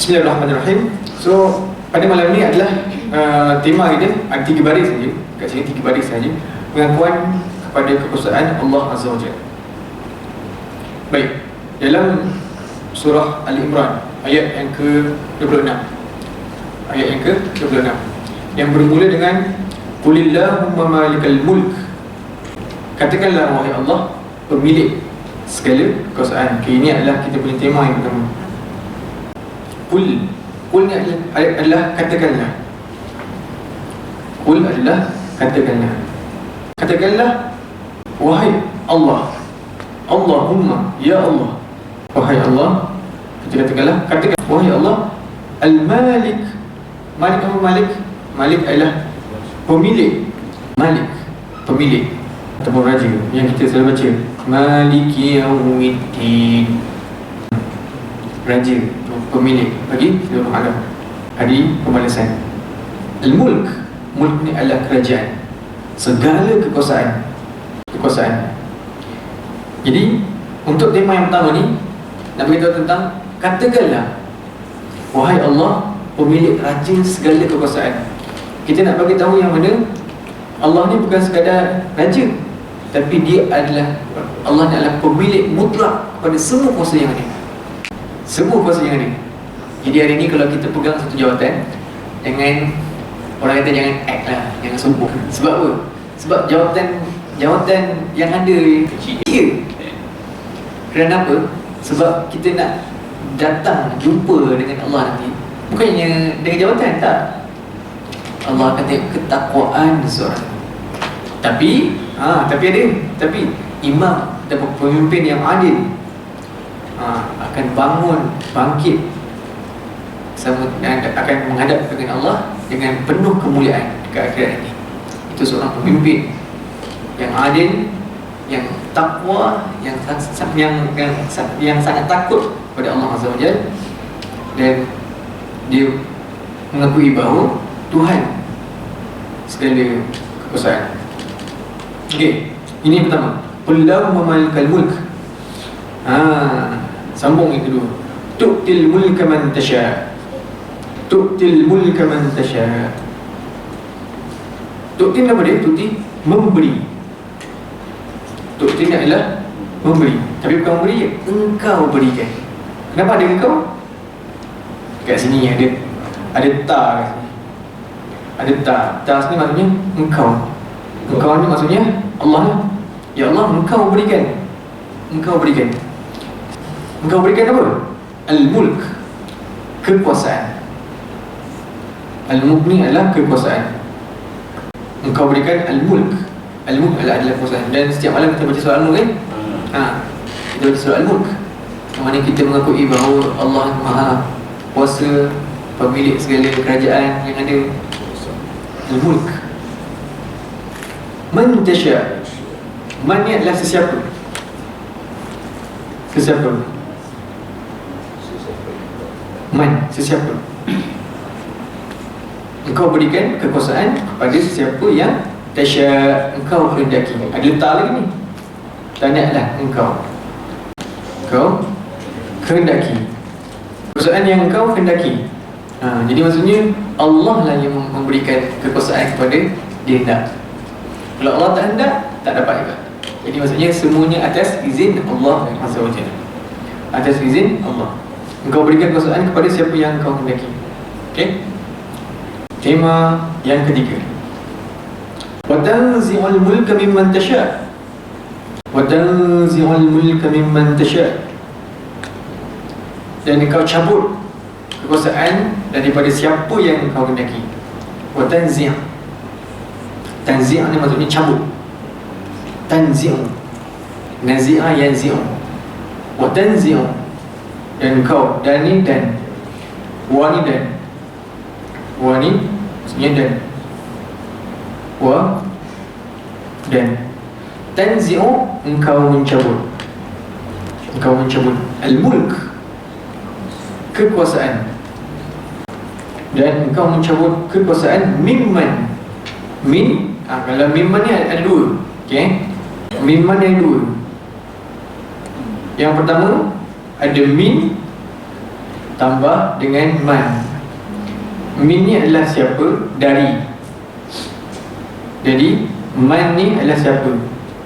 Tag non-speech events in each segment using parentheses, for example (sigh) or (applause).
Bismillahirrahmanirrahim. So pada malam ni adalah uh, tema kita ada tiga baris saja. Kat sini tiga baris saja. Pengakuan kepada kekuasaan Allah Azza wa Jalla. Baik. Dalam surah Ali Imran ayat yang ke-26. Ayat yang ke-26 yang bermula dengan Qulillahumma malikal mulk. Katakanlah wahai Allah pemilik segala kekuasaan. Okay, ini adalah kita punya tema yang pertama. Ni adalah, adalah katakanlah Qul adalah katakanlah Katakanlah Wahai Allah Allahumma Ya Allah Wahai Allah Kita katakanlah Katakan Wahai Allah Al-Malik Malik apa Malik? Malik adalah Pemilik Malik Pemilik Ataupun Raja Yang kita selalu baca Maliki Yawmiddin Raja pemilik bagi seluruh alam hari pembalasan al-mulk mulk ni adalah kerajaan. Segala kekuasaan kekuasaan. Jadi untuk tema yang pertama ni nak beritahu tentang katakanlah wahai Allah pemilik raja segala kekuasaan. Kita nak bagi tahu yang mana Allah ni bukan sekadar raja tapi dia adalah Allah ni adalah pemilik mutlak kepada semua kuasa yang ada. Semua kuasa yang ada Jadi hari ni kalau kita pegang satu jawatan Jangan Orang kata jangan act lah Jangan sombong. (laughs) Sebab apa? Sebab jawatan Jawatan yang ada Kecil. Kerana apa? Sebab kita nak Datang Jumpa dengan Allah nanti. Bukannya Dengan jawatan tak. Allah tengok ketakwaan seorang Tapi ha, Tapi ada Tapi Imam Ataupun pemimpin yang adil ha, akan bangun bangkit sama akan menghadap dengan Allah dengan penuh kemuliaan dekat akhirat ini. Itu seorang pemimpin yang adil yang takwa yang yang yang, yang sangat takut kepada Allah Azza Wajalla dan dia mengakui bahawa Tuhan segala kekuasaan. Okey, ini pertama. Qul la malikal mulk. Ah, Sambung yang kedua. Tu'til mulka man tasha Tu'til mulka man tasha. Tu'til apa dia? Tu'til memberi. Tu'til ni adalah memberi. Tapi bukan memberi Engkau berikan. Kenapa ada engkau? Kat sini ada Ada ta Ada ta. Ta sini maksudnya engkau. Engkau ni maksudnya Allah. Ya Allah engkau berikan. Engkau berikan. Engkau berikan apa? Al-mulk. Kekuasaan Al-mulk ni adalah kekuasaan. Engkau berikan al-mulk. Al-mulk adalah, adalah kekuasaan. Dan setiap malam kita baca surah al-mulk kan? Ha, kita baca surah al-mulk. Yang mana kita mengakui bahawa Allah maha Kuasa Pemilik segala kerajaan yang ada. Al-mulk. Man tasya Man ni adalah sesiapa? Sesiapa Man, sesiapa (coughs) Engkau berikan kekuasaan kepada sesiapa yang Tasya engkau kehendaki. Ada letak lagi ni. Tanya lah engkau. Engkau kehendaki. Kekuasaan yang engkau kehendaki. Ha, Jadi maksudnya Allah lah yang memberikan kekuasaan kepada dia hendak. Kalau Allah tak hendak, tak dapat juga. Jadi maksudnya semuanya atas izin Allah Azza wa Atas izin Allah. Engkau berikan kekuasaan kepada siapa yang engkau hendaki Okey Tema yang ketiga. Watanzi'ul mulka mimman tasha' Watanzi'ul mulka mimman tasha' Dan engkau cabut Kekuasaan daripada siapa yang engkau hendaki Watanzi' Tanzi' ni maksudnya cabut. Tanzi' Nazi'ah yanzi'u Watanzi'u dan kau dan ni dan. Wa ni dan. Wa ni maksudnya dan. Wa dan. Tanzi'u engkau mencabut. Engkau mencabut al-mulk. Kekuasaan. Dan engkau mencabut kekuasaan mimman. Min ah, kalau mimman ni ada dua. Okey. Mimman yang dua. Yang pertama ada min tambah dengan man min ni adalah siapa? Dari. Jadi man ni adalah siapa?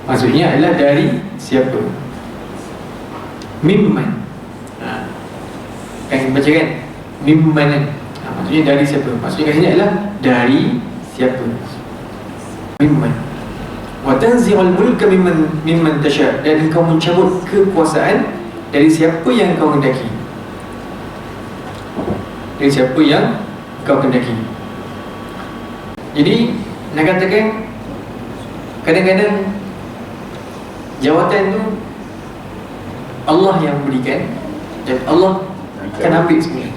Maksudnya adalah dari siapa? Mimman. Ha. kan baca kan? Mimman kan? Ha, maksudnya dari siapa? Maksudnya kat sini adalah dari siapa? Mimman. Wa tanzi'ul mulka mimman mimman tasha. Dan engkau mencabut kekuasaan dari siapa yang kau hendaki dari siapa yang kau kendaki jadi nak katakan kadang-kadang jawatan tu Allah yang berikan dan Allah akan ambil semua.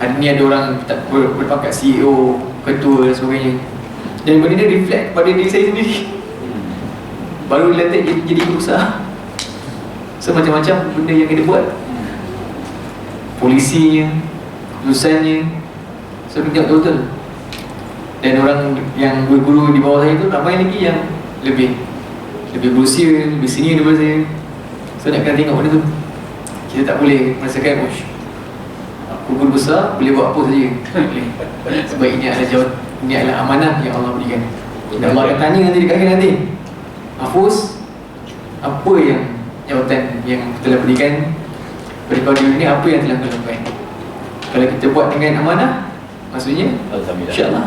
Ada ni ada orang tak ber, berpangkat CEO, ketua dan sebagainya. Dan benda ni reflect pada diri saya sendiri. Baru dilantik jadi, jadi berusaha. So macam-macam benda yang kena buat. Polisinya lulusannya so kita tengok betul dan orang yang guru-guru di bawah saya tu ramai lagi yang lebih lebih berusia, lebih senior daripada saya. So nak kena tengok benda tu. Kita tak boleh merasakan oh, aku guru besar boleh buat apa saja. (laughs) Sebab ini adalah jawab ini adalah amanah yang Allah berikan. Dan Allah akan tanya nanti dekat akhir nanti. Mahfuz apa yang jawatan yang telah berikan. Pada kau ini apa yang telah kau lakukan? Kalau kita buat dengan amanah maksudnya? insyaAllah.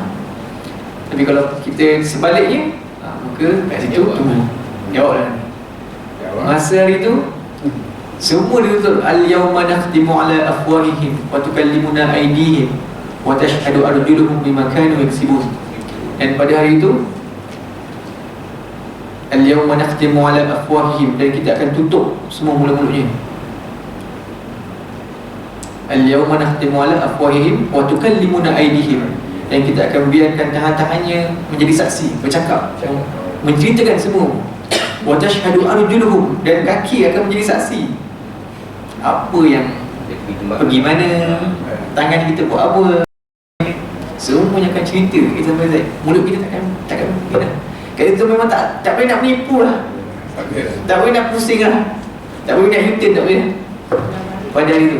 Tapi kalau kita sebaliknya ha, maka kat situ tunggu jawablah masa hari itu semua ditutup al-yawma nakhtimu ala afwahihim wa tukallimuna aydihim wa tashhadu arjuluhum bima kanu yaksibun. Dan pada hari itu al-yawma nakhtimu ala afwahihim. Dan kita akan tutup semua mulut-mulutnya Al-yawma nakhtimu ala afwahihim wa tukallimuna aydihim. Dan kita akan biarkan tangan-tangannya menjadi saksi bercakap menceritakan semua. Wa tashhadu arjuluhum dan kaki akan menjadi saksi. Apa yang pergi mana tangan kita buat apa semuanya akan cerita kita sampai mulut kita takkan takkan kita kalau itu memang tak tak boleh nak menipu lah. Tak boleh. Nak pusing lah. Tak boleh nak u tak boleh. Pada hari itu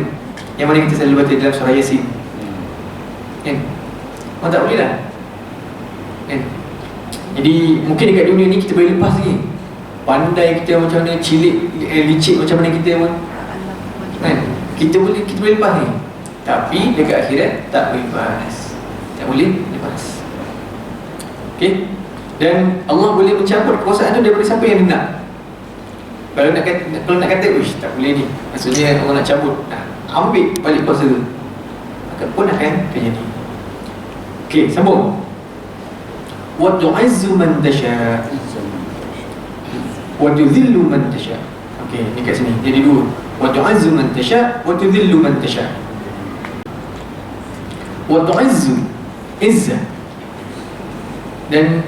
yang mana kita selalu baca dalam surah Yasin kan? Orang tak boleh lah. Kan? Jadi mungkin dekat dunia ni kita boleh lepas lagi. Pandai kita macam mana cilik eh, licik macam mana kita kan? Kita boleh kita boleh lepas ni. Tapi dekat akhirat tak boleh lepas. Tak boleh lepas. Okay dan Allah boleh mencabut kekuasaan tu daripada siapa yang dia nak kalau nak kata, kalau nak kata uish tak boleh ni. Maksudnya Allah nak cabut nah, ambil balik kuasa tu maka pun akan terjadi. Okey, sambung. Wa tu'izzu man tasha. Wa tudhillu man tasha. Okey, ni kat sini. Jadi dua. Wa tu'izzu man tasha wa tudhillu man tasha. Wa tu'izzu izza. Dan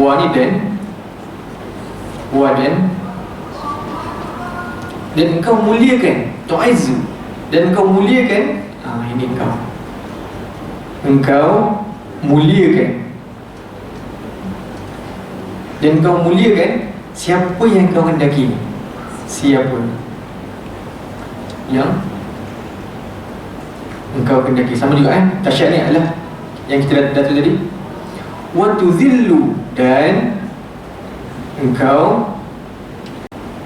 wa ni dan wa dan. Dan kau muliakan tu'izzu dan kau muliakan ah ini kau. Engkau muliakan. Dan kau muliakan siapa yang kau hendaki. Siapa? Yang engkau hendaki. Sama juga kan tasyad ni adalah yang kita dah, dah tadi. Wa tuzillu dan engkau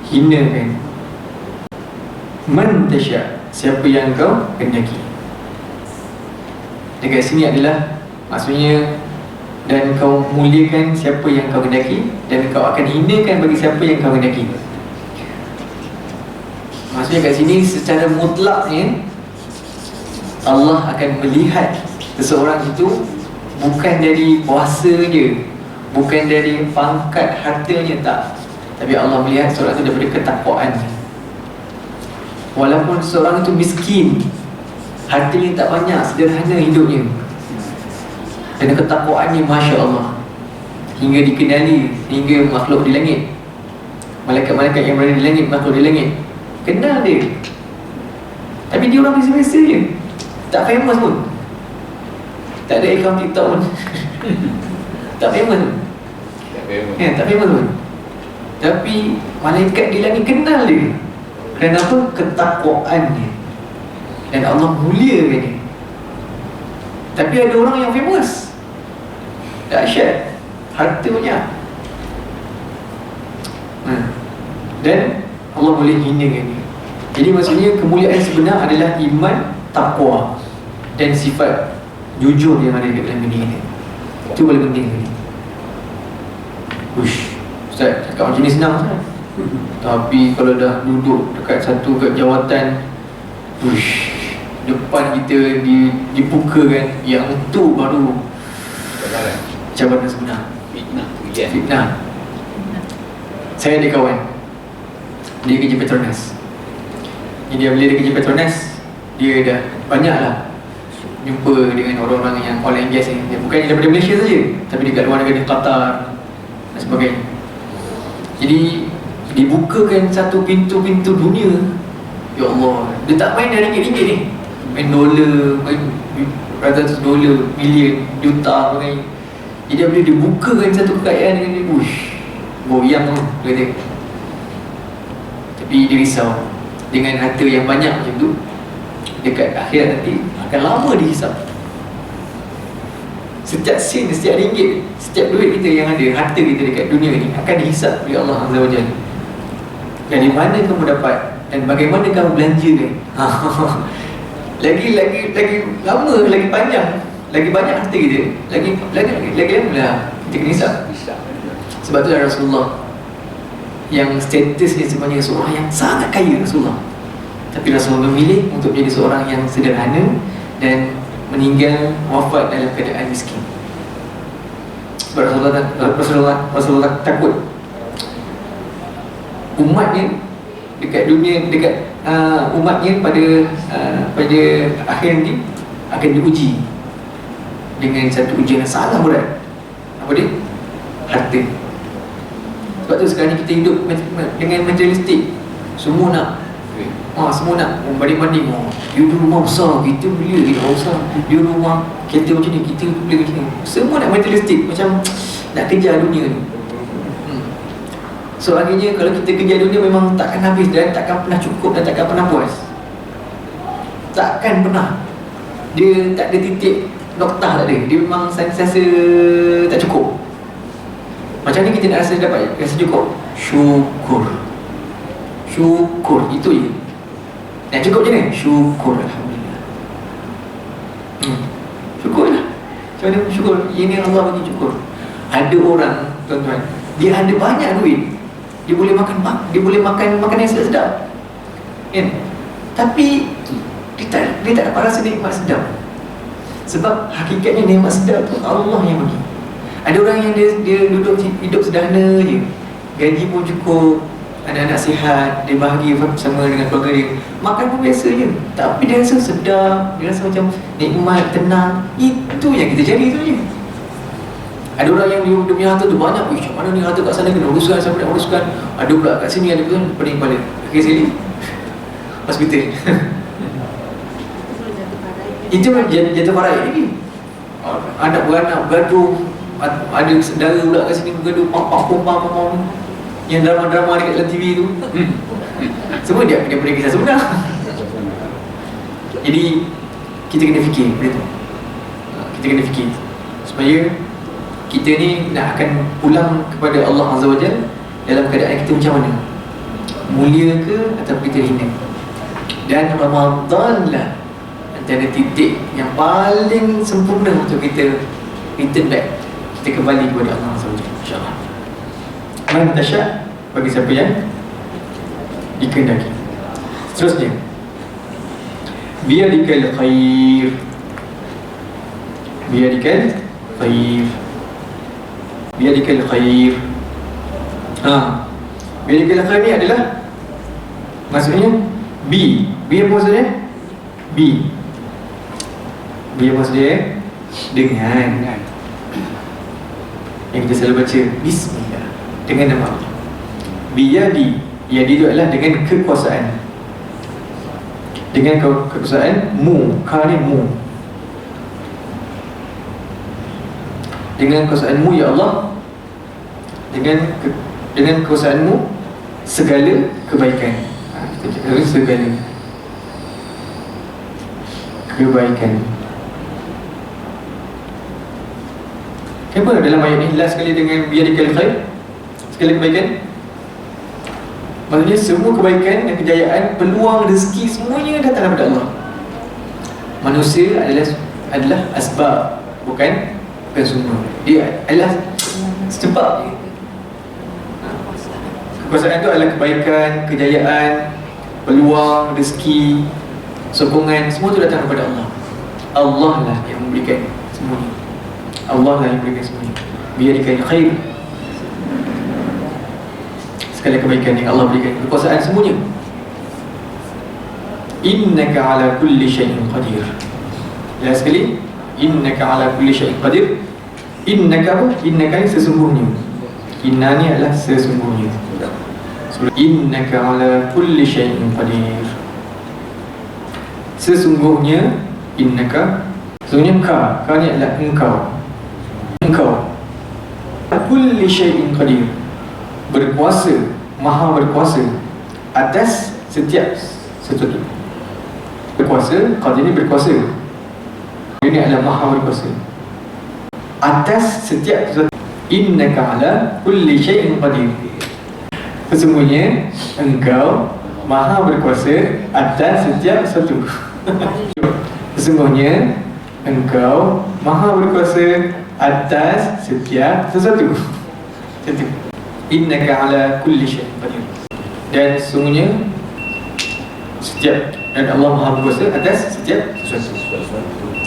hinakan man tasya siapa yang kau kehendaki dekat sini adalah maksudnya dan kau muliakan siapa yang kau kehendaki dan kau akan hinakan bagi siapa yang kau kehendaki maksudnya kat sini secara mutlaknya Allah akan melihat seseorang itu bukan dari puasa je bukan dari pangkat hartanya tak. Tapi Allah melihat seorang itu daripada ketakwaan Walaupun seorang itu miskin Hartanya tak banyak, sederhana hidupnya. Dan ketakwaannya Masya Allah Hingga dikenali Hingga makhluk di langit. Malaikat-malaikat yang berada di langit Makhluk di langit. Kenal dia. Tapi dia orang biasa-biasa je. Tak famous pun. Tak ada account TikTok pun. (laughs) Tak famous pun. Ya, tak famous pun. Tapi Malaikat di langit kenal dia Kenapa? Ketakwaannya Dan Allah muliakan dia. Tapi ada orang yang famous. Dahsyat. Harta banyak hmm. Dan Allah boleh hinakan dia. Jadi maksudnya kemuliaan sebenar adalah iman, takwa Dan sifat jujur yang ada dalam dunia ini Itu paling penting ni. Ush Ustaz, cakap macam ni senang Ustaz Tapi kalau dah duduk dekat satu kat jawatan Ush Depan kita di, dipukakan Yang tu baru Jabatan sebenar? Fitnah ujian Fitnah. Saya ada kawan. Dia kerja Petronas. Jadi bila dia kerja Petronas Dia dah banyak lah Jumpa dengan orang-orang yang oil and gas ni. Dia bukan daripada Malaysia saja Tapi dekat luar negara Qatar Dan sebagainya. Jadi Dibukakan satu pintu-pintu dunia. Ya Allah. Dia tak main dari ringgit-ringgit ni. Main dolar Main ratus dolar Million Juta sebagainya Jadi bila dia bukakan satu kekayaan dengan dia Uish Goyang tu Dia kata. Tapi dia risau. Dengan harta yang banyak macam tu Dekat akhirat nanti Akan lama dihisap. Setiap sen, setiap ringgit Setiap duit kita yang ada Harta kita dekat dunia ni Akan dihisap oleh Allah Azza wa Jalla Dari mana kamu dapat Dan bagaimana kamu belanjakan (laughs) Lagi lagi lagi lama Lagi panjang. Lagi banyak harta kita Lagi lagi lagi, lagi lama lah Kita kena hisap. Bisa sebab tu ada Rasulullah Yang statusnya sebenarnya seorang yang sangat kaya Rasulullah. Tapi Rasulullah memilih untuk menjadi seorang yang sederhana Dan meninggal wafat dalam keadaan miskin. Rasulullah, Rasulullah, Rasulullah takut Umatnya Dekat dunia, dekat uh, umatnya pada uh, pada akhir ni akan diuji dengan satu ujian yang sangat berat. Apa dia? Harta. Sebab tu sekarang ni kita hidup dengan materialistik Semua nak Ah, semua nak oh, banding-banding oh, You rumah besar, kita beli lagi rumah besar You rumah kereta macam ni, kita beli macam ni Semua nak materialistik Macam nak kejar dunia ni. So akhirnya kalau kita kejar dunia memang takkan habis Dan takkan pernah cukup dan takkan pernah puas Takkan pernah Dia tak ada titik noktah tak ada Dia memang sentiasa tak cukup macam ni kita nak rasa dapat rasa cukup? Syukur. Syukur itu je. Nak cukup je ni? Syukur alhamdulillah. Hmm. Syukur lah. Macam mana syukur? Ini Allah bagi syukur. Ada orang tuan-tuan, dia ada banyak duit. Dia boleh makan dia boleh makan makanan yang sedap-sedap. Kan? Tapi dia tak dia tak dapat rasa nikmat sedap. Sebab hakikatnya nikmat sedap tu Allah yang bagi. Ada orang yang dia, dia duduk hidup sederhana je Gaji pun cukup Anak-anak sihat Dia bahagia bersama dengan keluarga dia Makan pun biasa je Tapi dia rasa sedap Dia rasa macam nikmat, tenang Itu yang kita cari tu je Ada orang yang dia, dia punya harta tu banyak. Macam mana ni harta kat sana? Kena uruskan. Siapa nak uruskan? Ada pula kat sini ada pun pening kepala. Akhir sekali. (laughs) Hospital. (laughs) Itu jatuh parai lagi Anak beranak bergaduh ada saudara pula kat sini bergaduh pam pam pam yang drama-drama dekat dalam TV tu. Hmm. semua dia dia punya kisah sebenar. (laughs) Jadi kita kena fikir benda tu. Kita kena fikir supaya kita ni nak akan pulang kepada Allah Azza wa Jal dalam keadaan kita macam mana? Mulia ke atau kita hina? Dan Ramadan lah antara titik yang paling sempurna untuk kita return back kita kembali kepada Allah SWT InsyaAllah. Man tasya bagi siapa yang dikendaki. Seterusnya. Biadikal khair. Biadikal khair Biadikal khair. Ha. Biadikal khair ni adalah Maksudnya B. B apa maksudnya? B. B apa maksudnya? Dengan. Yang kita selalu baca Bismillah. Dengan nama. Biyadi. Yadi itu adalah dengan kekuasaan. Dengan ke kekuasaan Mu. Kari mu Dengan kekuasaanmu ya Allah. Dengan ke, dengan kekuasaanmu Segala kebaikan. Ha, Segala kebaikan. Kenapa dalam ayat ni? Last sekali dengan biadikal khair. Sekali kebaikan. Maksudnya semua kebaikan dan kejayaan Peluang rezeki semuanya datang daripada Allah. Manusia adalah adalah asbab Bukan Bukan semua. Dia adalah sebab Kekuasaan itu adalah kebaikan, kejayaan Peluang, rezeki Sokongan, semua itu datang daripada Allah. Allah lah yang memberikan semuanya. Allah lah yang berikan semuanya. Biar dikait khair. Sekali kebaikan yang Allah berikan. Kekuasaan semuanya. Innaka ala kulli syai'in qadir. Lihat sekali Innaka ala kulli syai'in qadir. Innaka apa? Innaka ni sesungguhnya. Inna ni adalah sesungguhnya. Innaka ala kulli syai'in qadir. Sesungguhnya Innaka Sesungguhnya ka Ka ni adalah engkau. Engkau. Kulli syai'in qadir. Berkuasa maha berkuasa atas setiap sesuatu. Berkuasa qadir ini berkuasa ini adalah maha berkuasa atas setiap sesuatu innaka ala kulli syai'in qadir sesungguhnya engkau maha berkuasa atas setiap sesuatu (laughs) sesungguhnya engkau maha berkuasa atas setiap sesuatu. Innaka ala kulli syai'in qadir. Dan sungguhnya setiap dan Allah Maha berkuasa atas setiap sesuatu.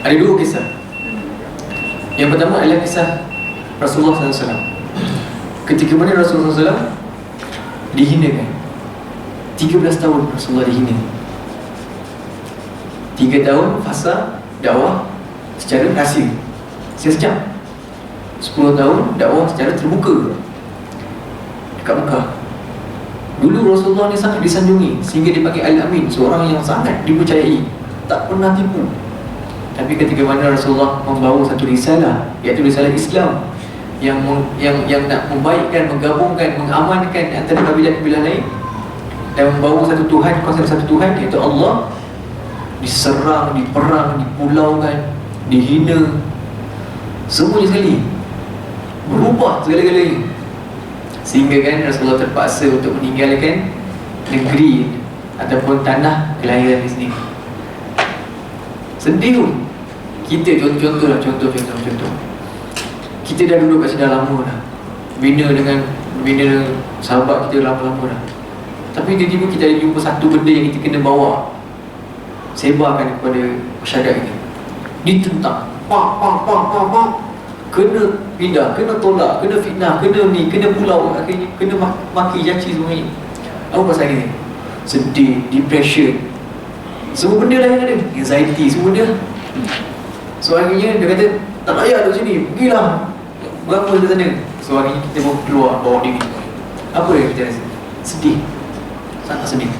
Ada dua kisah. Yang pertama adalah kisah Rasulullah SAW. Ketika mana Rasulullah SAW dihinakan. 13 tahun Rasulullah dihina. 3 tahun fasa dakwah secara rahsia Sejam 10 tahun dakwah secara terbuka Dekat Mekah Dulu Rasulullah ni sangat disanjungi Sehingga dipanggil Al-Amin Seorang yang sangat dipercayai Tak pernah tipu Tapi ketika mana Rasulullah membawa satu risalah Iaitu risalah Islam yang yang yang nak membaikkan, menggabungkan, mengamankan antara kabilah-kabilah lain dan membawa satu Tuhan, konsep satu Tuhan iaitu Allah diserang, diperang, dipulaukan, dihina, Semuanya sekali. Berubah segala-galanya. Sehingga kan Rasulullah terpaksa untuk meninggalkan Negeri Ataupun tanah kelahiran di sini. Sedih pun Kita contoh-contoh lah Contoh-contoh Kita dah duduk kat sini dah lama dah. Bina dengan Bina sahabat kita lama-lama dah. Tapi tiba-tiba kita ada jumpa satu benda yang kita kena bawa. Sebarkan kepada masyarakat kita. Ditentang. Pak pak pak pak pak. Kena pindah kena tolak kena fitnah kena ni kena pulau. Akhirnya kena maki janji semua ni apa pasal ni sedih depression. Semua benda lah yang ada. Anxiety semua benda so akhirnya dia kata tak payah duduk sini pergilah. Berapa ke sana so akhirnya kita pun keluar bawa diri apa yang kita rasa sedih. Sangat sedih.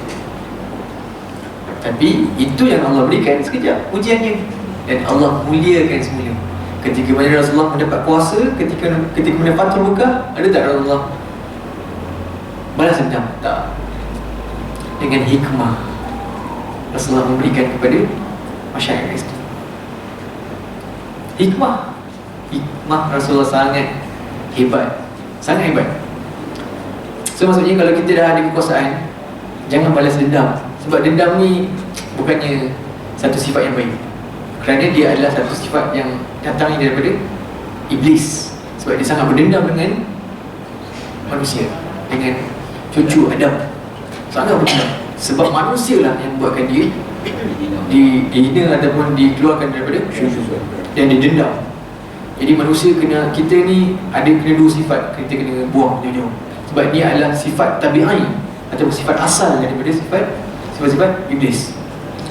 Tapi itu yang Allah berikan sekejap. Ujiannya. Dan Allah muliakan semuanya. Ketika mana Rasulullah mendapat kuasa ketika ketika mana Fatul Mekah ada tak Rasulullah? Balas dendam? Tak. Dengan hikmah Rasulullah memberikan kepada masyarakat Islam hikmah. Hikmah Rasulullah sangat hebat. Sangat hebat. So maksudnya kalau kita dah ada kekuasaan jangan balas dendam. Sebab dendam ni bukannya satu sifat yang baik. Kerana dia adalah satu sifat yang datang daripada iblis. Sebab dia sangat berdendam dengan manusia dengan cucu Adam. Sangat berdendam. Sebab manusia lah yang buatkan dia di dihina ataupun dikeluarkan daripada syurga dan didendam jadi manusia kena kita ni ada kena dua sifat. Kita kena buang jauh-jauh. Sebab dia adalah sifat tabi'i ataupun sifat asal daripada sifat sifat-sifat iblis.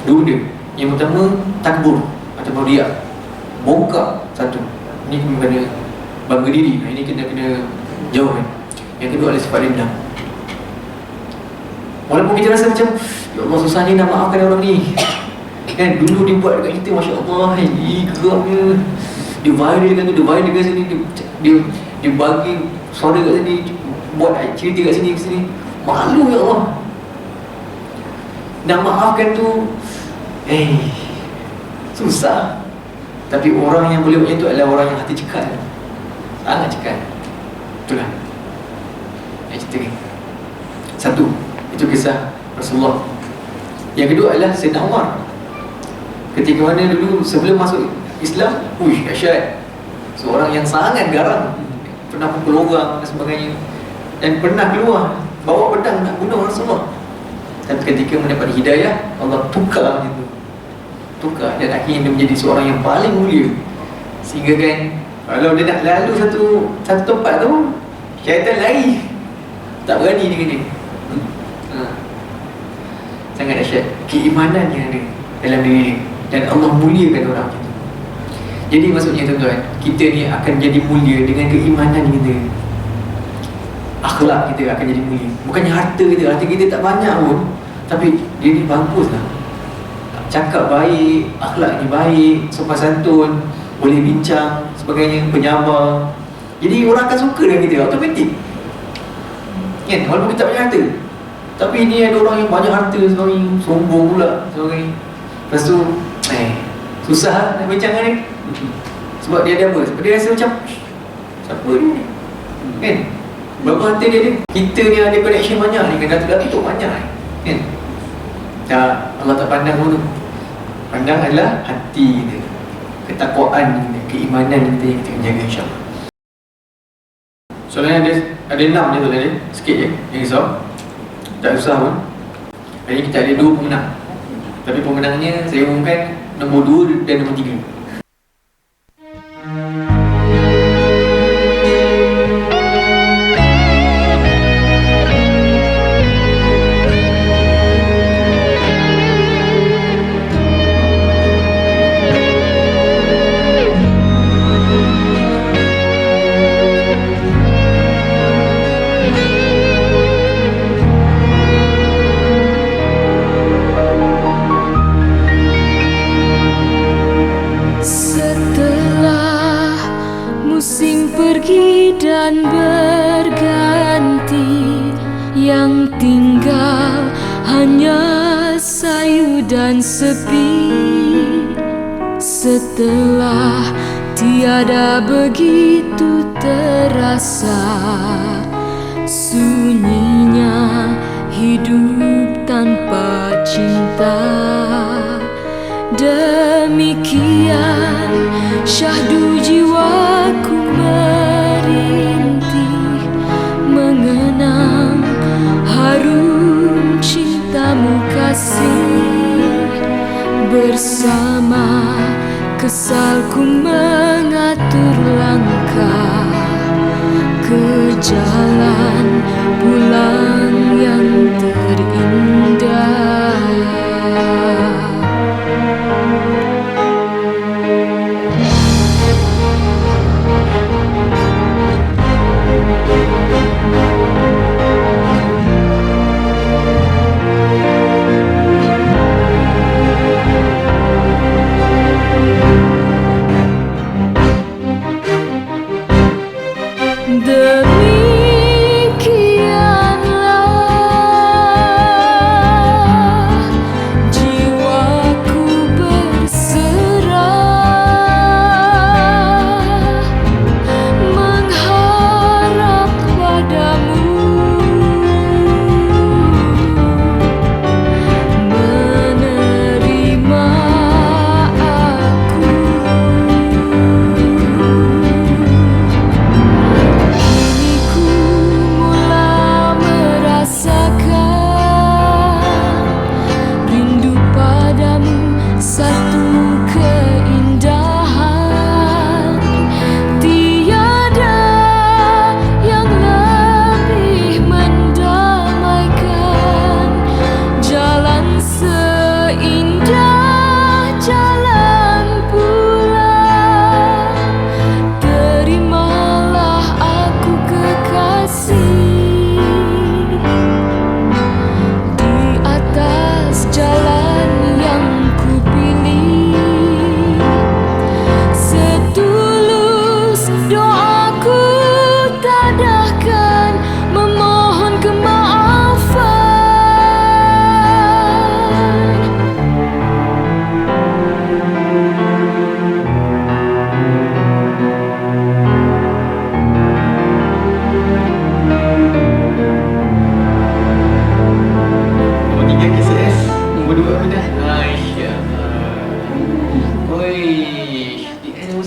Dua benda. Yang pertama takbur ataupun dia bongkar satu. Ni kena bangga diri. Ini kena kena jauh kan yang kedua adalah sifat dendam walaupun kita rasa macam ya Allah susah ni nak maafkan orang ni. Kan dulu dia buat dekat kita Masya Allah ini geramnya dia. Viral dekat tu dia viral dekat sini dia, dia, dia bagi suara kat sini buat cerita kat sini sini. Malu ya Allah. Nak maafkan tu eh Susah. Tapi orang yang boleh buat itu adalah orang yang hati cekat Sangat cekat Itulah. Yang cerita Satu Itu kisah Rasulullah. Yang kedua adalah Sayyidina Umar. Ketika mana dulu sebelum masuk Islam Uish, dahsyat. Seorang yang sangat garang. Pernah pukul orang dan sebagainya. Dan pernah keluar Bawa pedang nak bunuh Rasulullah. Tapi ketika mendapat hidayah Allah tukar macam tu. Tukar. Dan akhirnya dia menjadi seorang yang paling mulia. Sehingga kan Kalau dia nak lalu satu satu tempat tu Syaitan lari. Tak berani dengan dia. Sangat dahsyat. Keimanan yang ada dalam diri dia. Dan Allah muliakan orang macam tu. Jadi maksudnya tuan-tuan Kita ni akan jadi mulia dengan keimanan kita. Akhlak kita akan jadi mulia. Bukannya harta kita Harta kita tak banyak pun. Tapi dia ni bagus lah Cakap baik Akhlak ni baik Sopan santun Boleh bincang Sebagainya Penyabar. Jadi orang akan suka dengan kita Automatik. Kan? Walaupun kita tak banyak harta Tapi ni ada orang yang banyak harta Sebagainya Sombong pula Sebagainya Lepas tu Eh Susah lah nak bincang dengan dia. Sebab dia ada apa? Sebab dia rasa macam Siapa ni? Kan? Berapa harta dia ni Kita ni ada connection banyak ni. Kan Datuk-datuk banyak ni. Kan? Tak Allah tak pandang pun tu. Pandang adalah hati kita Ketakwaan kita Keimanan kita yang kita menjaga insyaAllah. Soalannya ada ada enam je soalan dia. Sikit je. Yang risau Tak susah pun ni kita ada dua pemenang. Tapi pemenangnya saya umumkan Nombor dua dan nombor tiga Bersama kesalku mengatur langkah. Ke jalan pulang yang terindah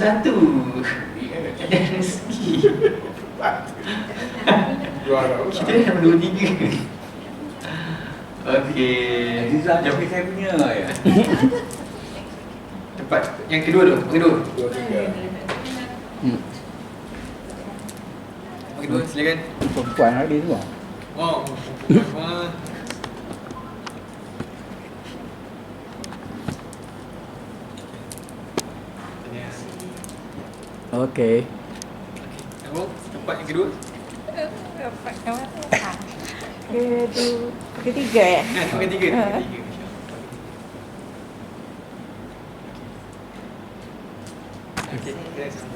satu. Ada rezeki. Kita dah nombor tiga. Okey. Azizah tapi saya punya ya. Tempat yang kedua tu, yang kedua. Dua tiga. Hmm. Yang kedua silakan. Perempuan lagi semua. Oh, Okey. Kamu tempat yang kedua? Kedua, (laughs) ketiga ya? Tempat ketiga. Tempat ketiga. Okay. Okay.